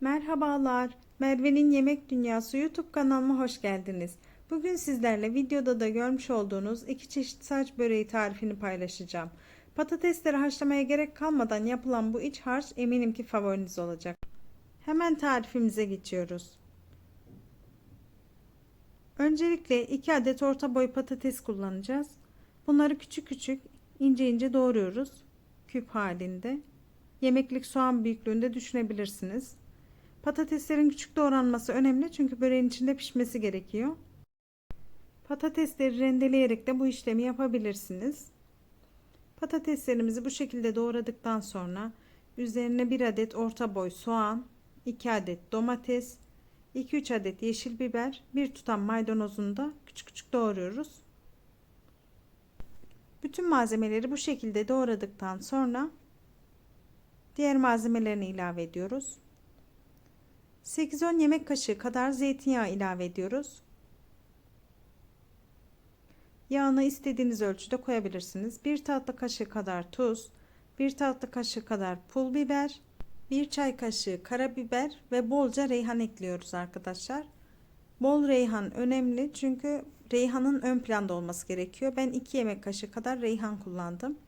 Merhabalar, Merve'nin Yemek Dünyası YouTube kanalıma hoş geldiniz. Bugün sizlerle videoda da görmüş olduğunuz iki çeşit saç böreği tarifini paylaşacağım. Patatesleri haşlamaya gerek kalmadan yapılan bu iç harç eminim ki favoriniz olacak. Hemen tarifimize geçiyoruz. Öncelikle 2 adet orta boy patates kullanacağız. Bunları küçük küçük ince ince doğruyoruz. Küp halinde. Yemeklik soğan büyüklüğünde düşünebilirsiniz. Patateslerin küçük doğranması önemli çünkü böreğin içinde pişmesi gerekiyor. Patatesleri rendeleyerek de bu işlemi yapabilirsiniz. Patateslerimizi bu şekilde doğradıktan sonra üzerine 1 adet orta boy soğan, 2 adet domates, 2-3 adet yeşil biber, 1 tutam maydanozunu da küçük küçük doğruyoruz. Bütün malzemeleri bu şekilde doğradıktan sonra diğer malzemelerini ilave ediyoruz. 8-10 yemek kaşığı kadar zeytinyağı ilave ediyoruz. Yağını istediğiniz ölçüde koyabilirsiniz. 1 tatlı kaşığı kadar tuz, 1 tatlı kaşığı kadar pul biber, 1 çay kaşığı karabiber ve bolca reyhan ekliyoruz arkadaşlar. Bol reyhan önemli çünkü reyhanın ön planda olması gerekiyor. Ben 2 yemek kaşığı kadar reyhan kullandım.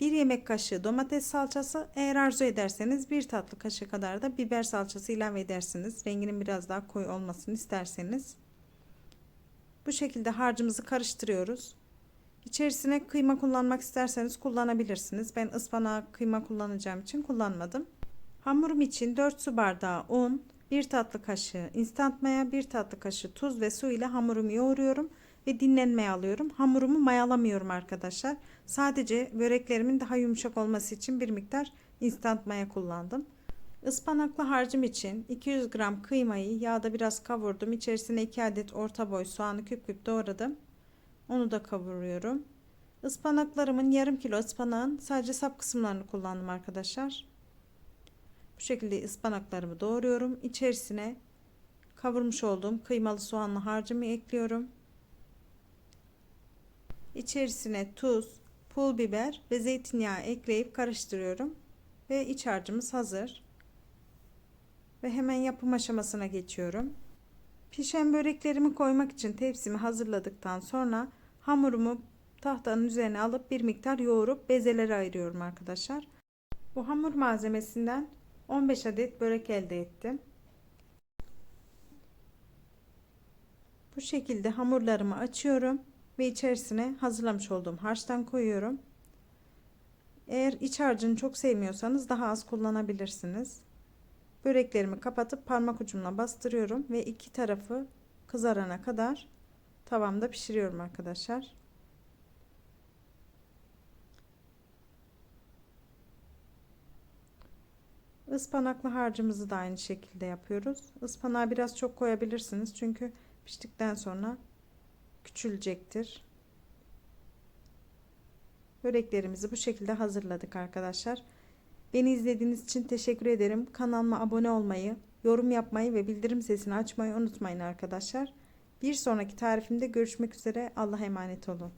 1 yemek kaşığı domates salçası eğer arzu ederseniz 1 tatlı kaşığı kadar da biber salçası ilave edersiniz. Renginin biraz daha koyu olmasını isterseniz. Bu şekilde harcımızı karıştırıyoruz. İçerisine kıyma kullanmak isterseniz kullanabilirsiniz. Ben ıspanağı kıyma kullanacağım için kullanmadım. Hamurum için 4 su bardağı un, 1 tatlı kaşığı instant maya, 1 tatlı kaşığı tuz ve su ile hamurumu yoğuruyorum ve dinlenmeye alıyorum. Hamurumu mayalamıyorum arkadaşlar. Sadece böreklerimin daha yumuşak olması için bir miktar instant maya kullandım. Ispanaklı harcım için 200 gram kıymayı yağda biraz kavurdum. İçerisine 2 adet orta boy soğanı küp küp doğradım. Onu da kavuruyorum. Ispanaklarımın yarım kilo ıspanağın sadece sap kısımlarını kullandım arkadaşlar. Bu şekilde ıspanaklarımı doğruyorum. İçerisine kavurmuş olduğum kıymalı soğanlı harcımı ekliyorum. İçerisine tuz, pul biber ve zeytinyağı ekleyip karıştırıyorum. Ve iç harcımız hazır. Ve hemen yapım aşamasına geçiyorum. Pişen böreklerimi koymak için tepsimi hazırladıktan sonra hamurumu tahtanın üzerine alıp bir miktar yoğurup bezelere ayırıyorum arkadaşlar. Bu hamur malzemesinden 15 adet börek elde ettim. Bu şekilde hamurlarımı açıyorum ve içerisine hazırlamış olduğum harçtan koyuyorum. Eğer iç harcını çok sevmiyorsanız daha az kullanabilirsiniz. Böreklerimi kapatıp parmak ucumla bastırıyorum ve iki tarafı kızarana kadar tavamda pişiriyorum arkadaşlar. Ispanaklı harcımızı da aynı şekilde yapıyoruz. Ispanağı biraz çok koyabilirsiniz çünkü piştikten sonra küçülecektir. Böreklerimizi bu şekilde hazırladık arkadaşlar. Beni izlediğiniz için teşekkür ederim. Kanalıma abone olmayı, yorum yapmayı ve bildirim sesini açmayı unutmayın arkadaşlar. Bir sonraki tarifimde görüşmek üzere. Allah'a emanet olun.